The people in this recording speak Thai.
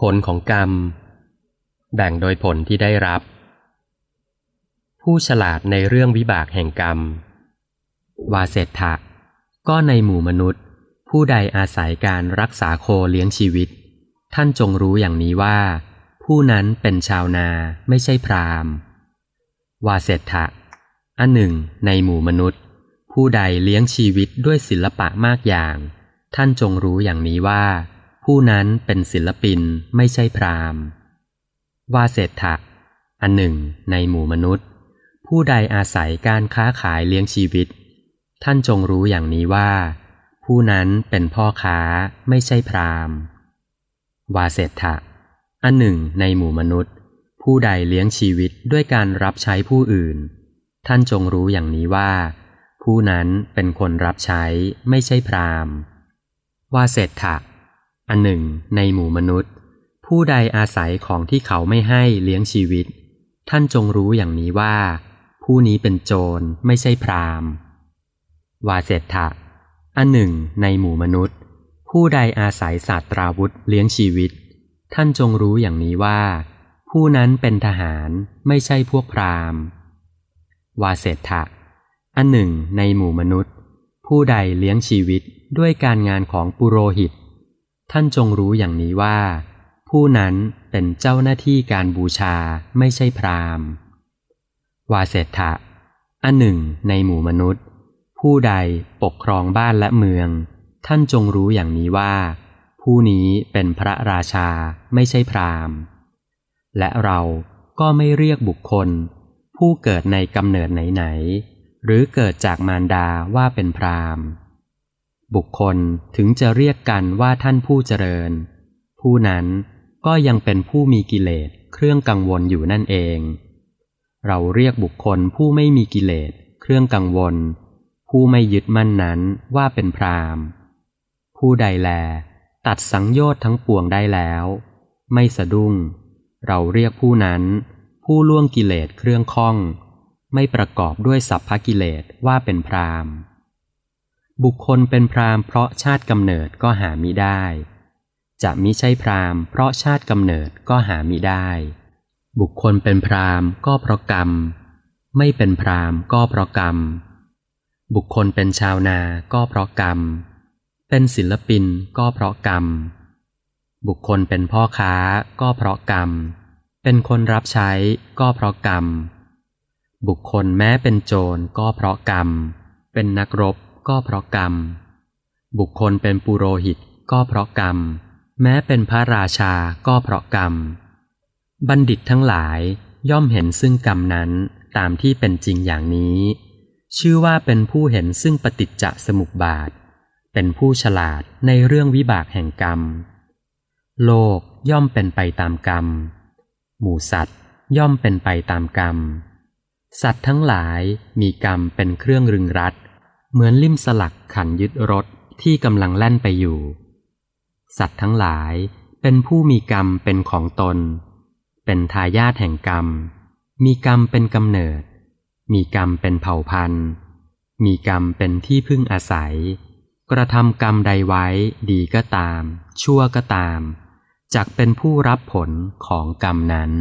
ผลของกรรม แบ่งโดยผลที่ได้รับ ผู้ฉลาดในเรื่องวิบากแห่งกรรม วาเสถะก็ในหมู่มนุษย์ ผู้ใดอาศัยการรักษาโคเลี้ยงชีวิต ท่านจงรู้อย่างนี้ว่า ผู้นั้นเป็นชาวนาไม่ใช่พราหมณ์วาเสถะอันหนึ่ง ในหมู่มนุษย์ ผู้ใดเลี้ยงชีวิตด้วยศิลปะมากอย่าง ท่านจงรู้อย่างนี้ว่า ผู้นั้นเป็นศิลปินไม่ใช่พราหมณ์วาเสถะอันหนึ่งในหมู่มนุษย์ ผู้ใดอาศัยการค้าขายเลี้ยงชีวิต ท่านจงรู้อย่างนี้ว่า ผู้นั้นเป็นพ่อค้าไม่ใช่พราหมณ์วาเสถะอันหนึ่งในหมู่มนุษย์ ผู้ใดเลี้ยงชีวิตด้วยการรับใช้ผู้อื่น ท่านจงรู้อย่างนี้ว่า ผู้นั้นเป็นคนรับใช้ไม่ใช่พราหมณ์วาเสถะ อันหนึ่ง ในหมู่มนุษย์ ผู้ใดอาศัยของที่เขาไม่ให้เลี้ยงชีวิต ท่านจงรู้อย่างนี้ว่า ผู้นี้เป็นโจรไม่ใช่พราหมณ์วาเสถะอันหนึ่ง ในหมู่มนุษย์ ผู้ใดอาศัยศาสตราวุธเลี้ยงชีวิต ท่านจงรู้อย่างนี้ว่า ผู้นั้นเป็นทหารไม่ใช่พวกพราหมณ์วาเสถะอันหนึ่ง ในหมู่มนุษย์ ผู้ใดเลี้ยงชีวิตด้วยการงานของปุโรหิต ท่านจงรู้อย่างนี้ว่า ผู้นั้นเป็นเจ้าหน้าที่การบูชาไม่ใช่พราหมณ์ วาเสถะอันหนึ่งในหมู่มนุษย์ ผู้ใดปกครองบ้านและเมือง ท่านจงรู้อย่างนี้ว่า ผู้นี้เป็นพระราชาไม่ใช่พราหมณ์ และเราก็ไม่เรียกบุคคล ผู้เกิดในกำเนิดไหนๆหรือเกิดจากมารดาว่าเป็นพราหมณ์ บุคคลถึงจะเรียกกันว่าท่านผู้เจริญ ผู้นั้นก็ยังเป็นผู้มีกิเลสเครื่องกังวลอยู่นั่นเอง เราเรียกบุคคลผู้ไม่มีกิเลสเครื่องกังวล ผู้ไม่ยึดมั่นนั้นว่าเป็นพรามผู้ใดแล ตัดสังโยชน์ทั้งปวงได้แล้ว ไม่สะดุ้ง เราเรียกผู้นั้น ผู้ล่วงกิเลสเครื่องข้อง ไม่ประกอบด้วยสัพพกิเลสว่าเป็นพราหมณ์ บุคคลเป็นพราหมณ์เพราะชาติกำเนิดก็หามิได้ จะมิใช่พราหมณ์เพราะชาติกำเนิดก็หามิได้ บุคคลเป็นพราหมณ์ก็เพราะกรรม ไม่เป็นพราหมณ์ก็เพราะกรรม บุคคลเป็นชาวนาก็เพราะกรรม เป็นศิลปินก็เพราะกรรม บุคคลเป็นพ่อค้าก็เพราะกรรม เป็นคนรับใช้ก็เพราะกรรม บุคคลแม้เป็นโจรก็เพราะกรรม เป็นนักรบ ก็เพราะกรรม บุคคลเป็นปุโรหิตก็เพราะกรรม แม้เป็นพระราชาก็เพราะกรรม บัณฑิตทั้งหลายย่อมเห็นซึ่งกรรมนั้นตามที่เป็นจริงอย่างนี้ ชื่อว่าเป็นผู้เห็นซึ่งปฏิจจสมุปบาท เป็นผู้ฉลาดในเรื่องวิบากแห่งกรรม โลกย่อมเป็นไปตามกรรม หมู่สัตว์ย่อมเป็นไปตามกรรม สัตว์ทั้งหลายมีกรรมเป็นเครื่องรึงรัด เหมือนลิ่มสลักขันยึดรถที่กำลังแล่นไปอยู่ สัตว์ทั้งหลายเป็นผู้มีกรรมเป็นของตน เป็นทายาทแห่งกรรม มีกรรมเป็นกำเนิด มีกรรมเป็นเผ่าพันธุ์ มีกรรมเป็นที่พึ่งอาศัย กระทำกรรมใดไว้ดีก็ตาม ชั่วก็ตาม จักเป็นผู้รับผลของกรรมนั้น